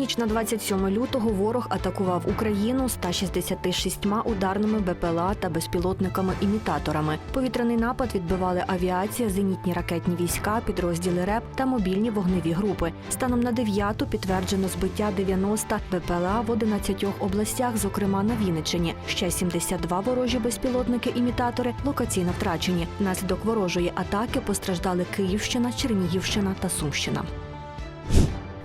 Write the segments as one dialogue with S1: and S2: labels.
S1: ніч на 27 лютого ворог атакував Україну 166 ударними БПЛА та безпілотниками-імітаторами. Повітряний напад відбивали авіація, зенітні ракетні війська, підрозділи РЕП та мобільні вогневі групи. Станом на 9 підтверджено збиття 90 БПЛА в 11 областях, зокрема на Вінниччині. Ще 72 ворожі безпілотники-імітатори локаційно втрачені. Внаслідок ворожої атаки постраждали Київщина, Чернігівщина та Сумщина.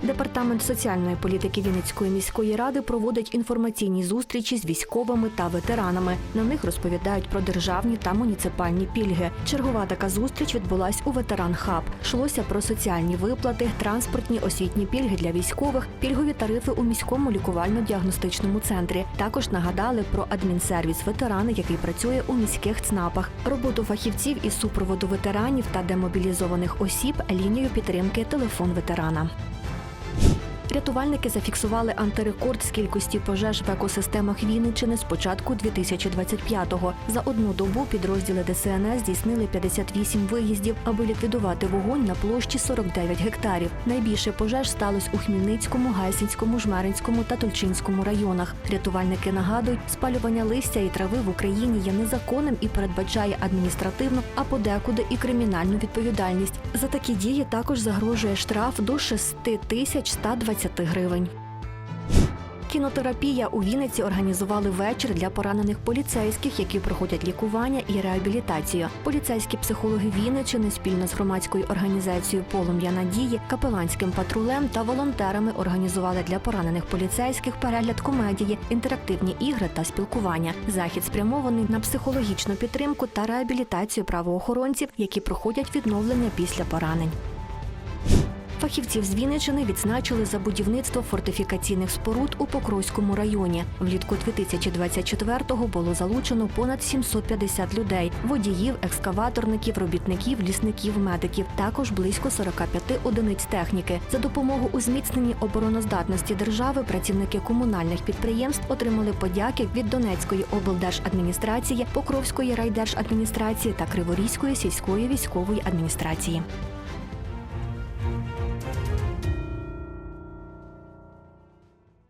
S1: Департамент соціальної політики Вінницької міської ради проводить інформаційні зустрічі з військовими та ветеранами. На них розповідають про державні та муніципальні пільги. Чергова така зустріч відбулась у ветеран хаб. Йшлося про соціальні виплати, транспортні освітні пільги для військових, пільгові тарифи у міському лікувально-діагностичному центрі. Також нагадали про адмінсервіс ветерани, який працює у міських ЦНАПах, роботу фахівців із супроводу ветеранів та демобілізованих осіб, лінію підтримки телефон ветерана. Рятувальники зафіксували антирекорд з кількості пожеж в екосистемах Вінниччини з початку 2025-го. За одну добу підрозділи ДСНС здійснили 58 виїздів, аби ліквідувати вогонь на площі 49 гектарів. Найбільше пожеж сталося у Хмільницькому, Гайсинському, Жмеринському та Тульчинському районах. Рятувальники нагадують, спалювання листя і трави в Україні є незаконним і передбачає адміністративну, а подекуди і кримінальну відповідальність. За такі дії також загрожує штраф до 6 тисяч 120 гривень. Кінотерапія у Вінниці організували вечір для поранених поліцейських, які проходять лікування і реабілітацію. Поліцейські психологи Вінниччини спільно з громадською організацією Полум'я надії, капеланським патрулем та волонтерами організували для поранених поліцейських перегляд комедії, інтерактивні ігри та спілкування. Захід спрямований на психологічну підтримку та реабілітацію правоохоронців, які проходять відновлення після поранень. Фахівців з Вінниччини відзначили за будівництво фортифікаційних споруд у Покровському районі. Влітку 2024-го було залучено понад 750 людей: водіїв, екскаваторників, робітників, лісників, медиків. Також близько 45 одиниць техніки. За допомогу у зміцненні обороноздатності держави працівники комунальних підприємств отримали подяки від Донецької облдержадміністрації, Покровської райдержадміністрації та Криворізької сільської військової адміністрації.